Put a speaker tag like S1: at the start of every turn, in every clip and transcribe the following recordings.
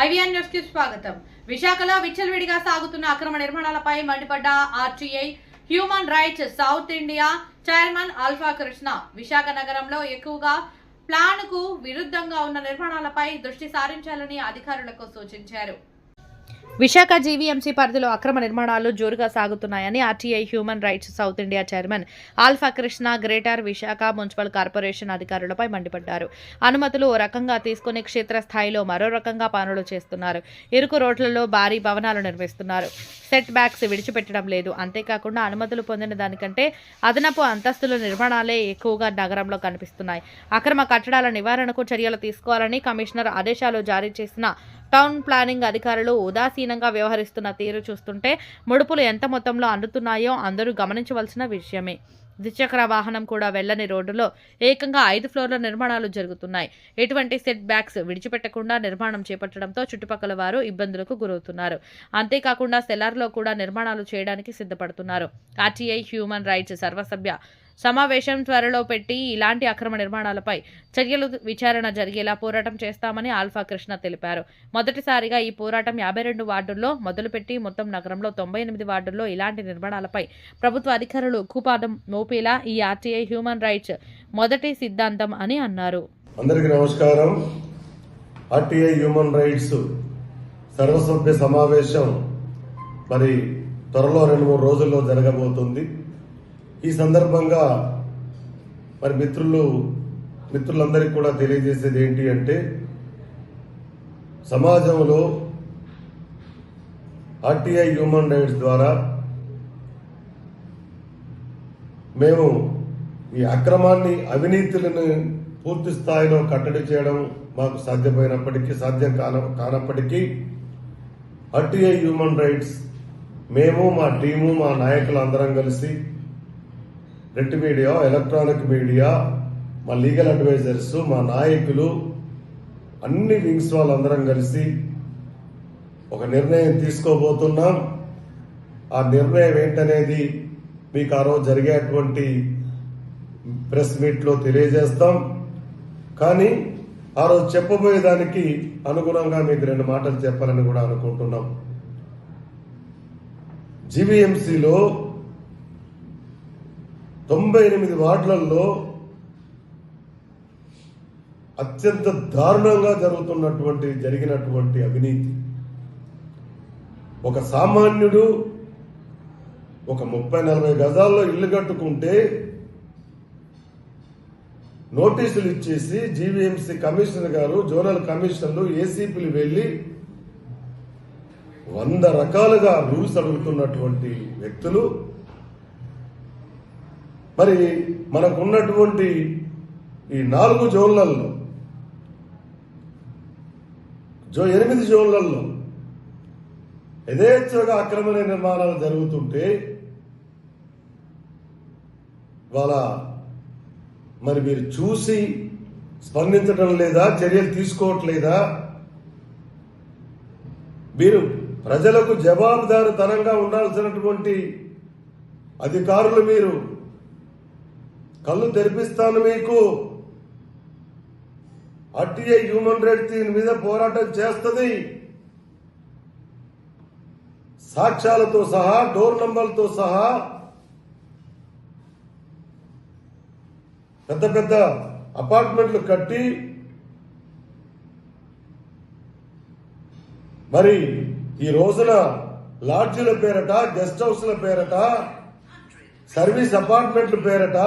S1: ఐవీఎన్ న్యూస్కి స్వాగతం. విశాఖలో విచ్చలవిడిగా సాగుతున్న అక్రమ నిర్మాణాలపై మండిపడ్డ RTI human rights South India chairman Alpha Krishna. Visakha నగరంలో ఎక్కువగా ప్లాన్కు విరుద్ధంగా ఉన్న నిర్మాణాలపై దృష్టి సారించాలని అధికారులకు సూచించారు. విశాఖ జీవీఎంసీ పరిధిలో అక్రమ నిర్మాణాలు జోరుగా సాగుతున్నాయని RTI human rights South India chairman Alpha Krishna Greater Visakha municipal corporation అధికారులపై మండిపడ్డారు. అనుమతులు ఓ రకంగా తీసుకుని క్షేత్రస్థాయిలో మరో రకంగా పనులు చేస్తున్నారు. ఇరుకు రోడ్లలో భారీ భవనాలు నిర్మిస్తున్నారు. సెట్ బ్యాక్స్ విడిచిపెట్టడం లేదు. అంతేకాకుండా అనుమతులు పొందిన దానికంటే అదనపు అంతస్తుల నిర్మాణాలే ఎక్కువగా నగరంలో కనిపిస్తున్నాయి. అక్రమ కట్టడాల నివారణకు చర్యలు తీసుకోవాలని కమిషనర్ ఆదేశాలు జారీ చేసిన టౌన్ ప్లానింగ్ అధికారులు ఉదాసీనంగా వ్యవహరిస్తున్న తీరు చూస్తుంటే ముడుపులు ఎంత మొత్తంలో అందుతున్నాయో అందరూ గమనించవలసిన విషయమే. ద్విచక్ర వాహనం కూడా వెళ్ళని రోడ్డులో ఏకంగా ఐదు ఫ్లోర్ల నిర్మాణాలు జరుగుతున్నాయి. ఎటువంటి సెట్ బ్యాక్స్ విడిచిపెట్టకుండా నిర్మాణం చేపట్టడంతో చుట్టుపక్కల వారు ఇబ్బందులకు గురవుతున్నారు. అంతేకాకుండా సెల్లార్లో కూడా నిర్మాణాలు చేయడానికి సిద్ధపడుతున్నారు. ఆర్టీఐ హ్యూమన్ రైట్స్ సర్వసభ్య సమావేశం త్వరలో పెట్టి ఇలాంటి అక్రమ నిర్మాణాలపై చర్యలు విచారణ జరిగేలా పోరాటం చేస్తామని ఆల్ఫా కృష్ణ తెలిపారు. మొదటిసారిగా ఈ పోరాటం యాభై రెండు వార్డుల్లో మొదలుపెట్టి మొత్తం నగరంలో తొంభై ఎనిమిది వార్డుల్లో ఇలాంటి నిర్మాణాలపై ప్రభుత్వ అధికారులు ఉక్కుపాదం మోపేలా ఈ ఆర్టీఐ హ్యూమన్ రైట్స్ మొదటి సిద్ధాంతం అని అన్నారు.
S2: అందరికీ నమస్కారం. ఆర్టీఐ హ్యూమన్ రైట్స్ సర్వసభ్య సమావేశం మరి త్వరలో రెండు మూడు రోజుల్లో జరగబోతుంది. ఈ సందర్భంగా మరి మిత్రులు మిత్రులందరికీ కూడా తెలియజేసేది ఏంటి అంటే సమాజంలో ఆర్టీఐ హ్యూమన్ రైట్స్ ద్వారా మేము ఈ అక్రమాన్ని అవినీతులను పూర్తి స్థాయిలో కట్టడి చేయడం మాకు సాధ్యమైనప్పటికీ సాధ్యం కాన కానప్పటికీ ఆర్టీఐ హ్యూమన్ రైట్స్ మేము మా టీము మా నాయకులు అందరం కలిసి ప్రింట్ మీడియా ఎలక్ట్రానిక్ మీడియా మా లీగల్ అడ్వైజర్స్ మా నాయకులు అన్ని వింగ్స్ వాళ్ళందరం కలిసి ఒక నిర్ణయం తీసుకోబోతున్నాం. ఆ నిర్ణయం ఏంటనేది మీకు ఆ రోజు జరిగేటువంటి ప్రెస్ మీట్లో తెలియజేస్తాం. కానీ ఆ రోజు చెప్పబోయేదానికి అనుగుణంగా మీకు రెండు మాటలు చెప్పాలని కూడా అనుకుంటున్నాం. జీవీఎంసీలో తొంభై ఎనిమిది వార్డులలో అత్యంత దారుణంగా జరుగుతున్నటువంటి జరిగినటువంటి అవినీతి. ఒక సామాన్యుడు ఒక ముప్పై నలభై గజాల్లో ఇల్లు కట్టుకుంటే నోటీసులు ఇచ్చేసి జీవీఎంసీ కమిషనర్ గారు జోనల్ కమిషనర్లు ఏసీపీలు వెళ్ళి వంద రకాలుగా రూల్స్ అడుగుతున్నటువంటి వ్యక్తులు మరి మనకున్నటువంటి ఈ నాలుగు జోన్లలో జో ఎనిమిది జోన్లలో యథేచ్ఛగా అక్రమ నిర్మాణాలు జరుగుతుంటే వాళ్ళ మరి మీరు చూసి స్పందించడం లేదా చర్యలు తీసుకోవట్లేదా? మీరు ప్రజలకు జవాబుదారుతనంగా ఉండాల్సినటువంటి అధికారులు మీరు కళ్ళు తెరిపిస్తాను మీకు. ఆర్టీఐ హ్యూమన్ రైట్స్ దీని మీద పోరాటం చేస్తుంది. సాక్ష్యాలతో సహా డోర్ నంబర్లతో సహా పెద్ద పెద్ద అపార్ట్మెంట్లు కట్టి మరి ఈ రోజున లాడ్జీల పేరట గెస్ట్ హౌస్ల పేరట సర్వీస్ అపార్ట్మెంట్ల పేరట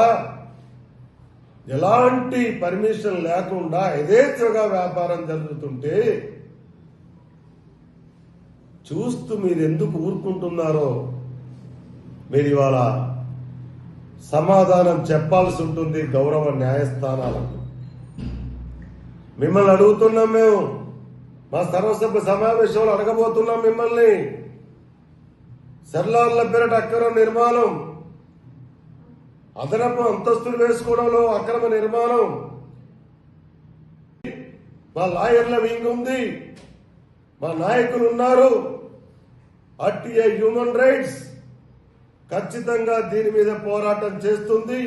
S2: ఎలాంటి పర్మిషన్ లేకుండా యథేచ్ఛగా వ్యాపారం జరుగుతుంటే చూస్తూ మీరు ఎందుకు ఊరుకుంటున్నారో మీరు ఇవాళ సమాధానం చెప్పాల్సి ఉంటుంది గౌరవ న్యాయస్థానాలకు. మిమ్మల్ని అడుగుతున్నాం మేము. మా సర్వసభ్య సమావేశంలో అడగబోతున్నాం మిమ్మల్ని. సెర్లార్ల పేరట అక్కరం నిర్మాణం. అదనపు అంతస్తులు వేసుకోవడంలో అక్రమ నిర్మాణం. మా లాయర్ల వింగ్ ఉంది. మా నాయకులు ఉన్నారు. ఆర్టీఐ హ్యూమన్ రైట్స్ ఖచ్చితంగా దీని మీద పోరాటం చేస్తుంది.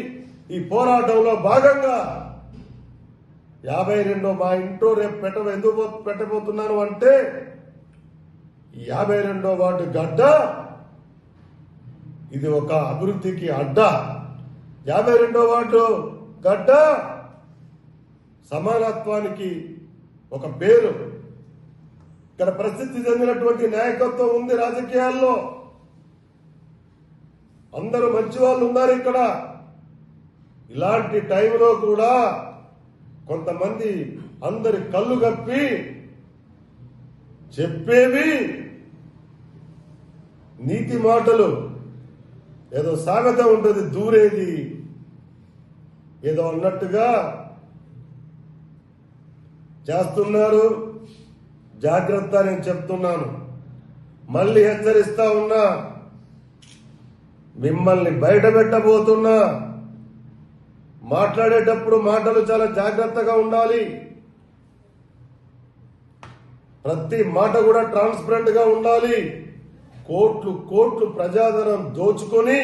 S2: ఈ పోరాటంలో భాగంగా యాభై రెండో మా ఇంట్లో రేపు పెట్ట ఎందుకు పెట్టబోతున్నాను అంటే యాభై రెండో వార్డు గడ్డ ఇది ఒక అభివృద్ధికి అడ్డ. యాభై రెండో వార్డు గడ్డ సమానత్వానికి ఒక పేరు. ఇక్కడ ప్రసిద్ధి చెందినటువంటి నాయకత్వం ఉంది రాజకీయాల్లో. అందరూ మంచి వాళ్ళు ఉన్నారు ఇక్కడ. ఇలాంటి టైంలో కూడా కొంతమంది అందరి కళ్ళు కప్పి చెప్పేవి నీతి మాటలు. ఏదో సామెత ఉంటుంది దూరేది. ఏదో అన్నట్టుగా చేస్తున్నారు. జాగ్రత్త నేను చెప్తున్నాను. మళ్ళీ హెచ్చరిస్తా ఉన్నా. మిమ్మల్ని బయట పెట్టబోతున్నా మాట్లాడేటప్పుడు మాటలు చాలా జాగ్రత్తగా ఉండాలి. ప్రతి మాట కూడా ట్రాన్స్పరెంట్గా ఉండాలి. కోట్లు కోట్లు ప్రజాధనం దోచుకొని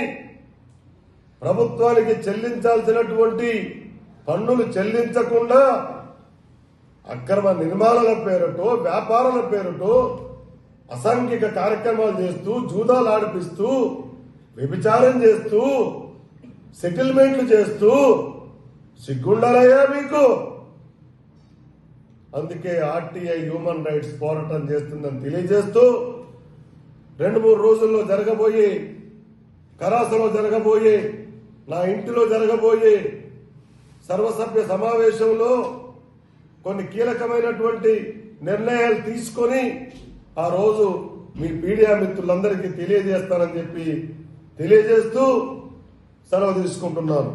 S2: ప్రభుత్వానికి చెల్లించాల్సినటువంటి పన్నులు చెల్లించకుండా అక్రమ నిర్మాణాల పేరుతో వ్యాపారాల పేరుతో అసాంఘిక కార్యక్రమాలు చేస్తూ జూదాలు ఆడిపిస్తూ వ్యభిచారం చేస్తూ సెటిల్మెంట్లు చేస్తూ సిగ్గుండాలయ్యా మీకు? అందుకే ఆర్టీఐ హ్యూమన్ రైట్స్ పోరాటం చేస్తుందని తెలియజేస్తూ రెండు మూడు రోజుల్లో జరగబోయే కరాసలో జరగబోయే నా ఇంటిలో జరగబోయే సర్వసభ్య సమావేశంలో కొన్ని కీలకమైనటువంటి నిర్ణయాలు తీసుకొని ఆ రోజు మీ మీడియా మిత్రులందరికీ తెలియజేస్తానని చెప్పి తెలియజేస్తూ సెలవు తీసుకుంటున్నాను.